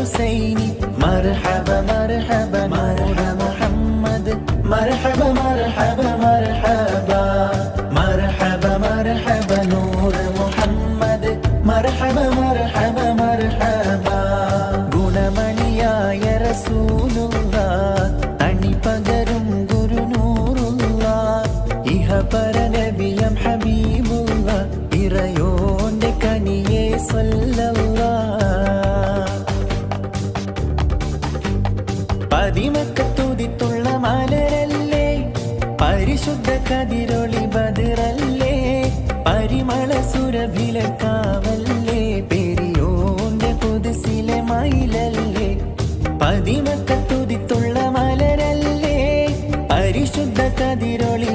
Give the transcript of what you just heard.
ஹுசைனி மர்ஹப மர்ஹப மர்ஹப முஹம்மது மர்ஹப மர்ஹப மர்ஹப மர்ஹப மர்ஹப நூர் முஹம்மது மர்ஹப மர்ஹப மர்ஹப குணமணியாய ரசூலுல்லா தனி பகரும் குரு நூருல்லா இஹபர நபியம் ஹபீபுல்லா இறையோண்ட கனியே சொல்லல்லா പതിമക്കത്തുതിത്തുള്ള മലരല്ലേ? പരിശുദ്ധ കതിരൊളി ബദിറല്ലേ? പരിമള സുരഭിലക്കാവല്ലേ പെരിയോന്റെ പുതുസിലെ മയിലല്ലേ? പതിമക്കത്തുതിത്തുള്ള മലരല്ലേ? പരിശുദ്ധ കതിരൊളി